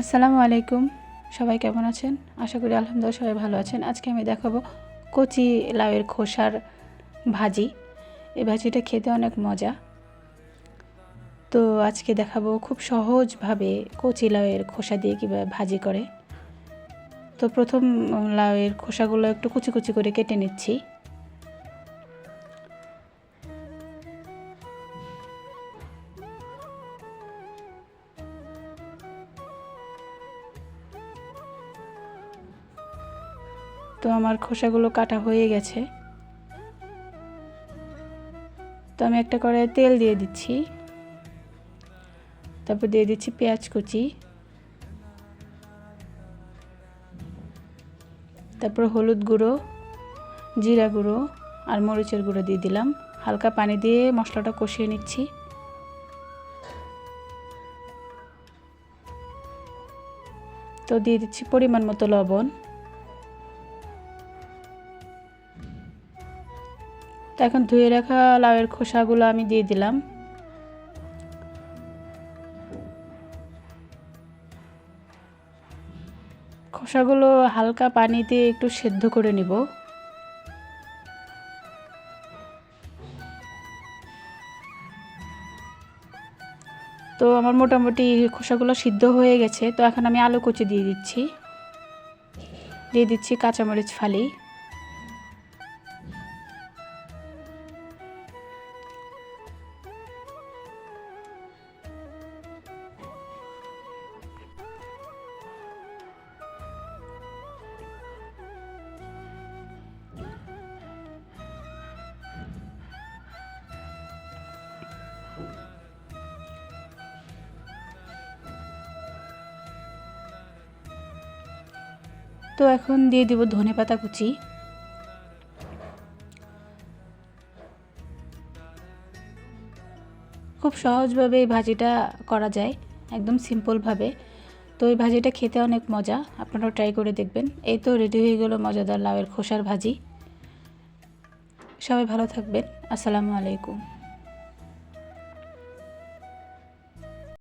আসসালামু আলাইকুম। সবাই কেমন আছেন? আশা করি আলহামদুলিল্লাহ সবাই ভালো আছেন। আজকে আমি দেখাবো কচি লাউয়ের খোসার ভাজি। এই ভাজিটা খেতে অনেক মজা। তো আজকে দেখাবো খুব সহজভাবে কচি লাউয়ের খোসা দিয়ে কীভাবে ভাজি করে। তো প্রথম লাউয়ের খোসাগুলো একটু কুচি কুচি করে কেটে নিচ্ছি। তো আমার খোসাগুলো কাটা হয়ে গেছে। তো আমি একটা করে তেল দিয়ে দিচ্ছি। তারপর দিয়ে দিচ্ছি পেঁয়াজ কুচি। তারপর হলুদ গুঁড়ো, জিরা গুঁড়ো আর মরিচের গুঁড়ো দিয়ে দিলাম। হালকা পানি দিয়ে মশলাটা কষিয়ে নিচ্ছি। তো দিয়ে দিচ্ছি পরিমাণ মতো লবণ। তো এখন ধুয়ে রাখা লাউয়ের খোসাগুলো আমি দিয়ে দিলাম। খোসাগুলো হালকা পানিতে একটু সেদ্ধ করে নিব। তো আমার মোটামুটি খোসাগুলো সিদ্ধ হয়ে গেছে। তো এখন আমি আলু কুচি দিয়ে দিচ্ছি। দিয়ে দিচ্ছি কাঁচামরিচ ফালি। তো এখন দিয়ে দিব ধনে পাতা কুচি। খুব সহজভাবে এই ভাজিটা করা যায়, একদম সিম্পলভাবে। তো এই ভাজিটা খেতে অনেক মজা, আপনারাও ট্রাই করে দেখবেন। এই তো রেডি হয়ে গেল মজাদার লাউয়ের খোসার ভাজি। সবাই ভালো থাকবেন, আসসালামু আলাইকুম।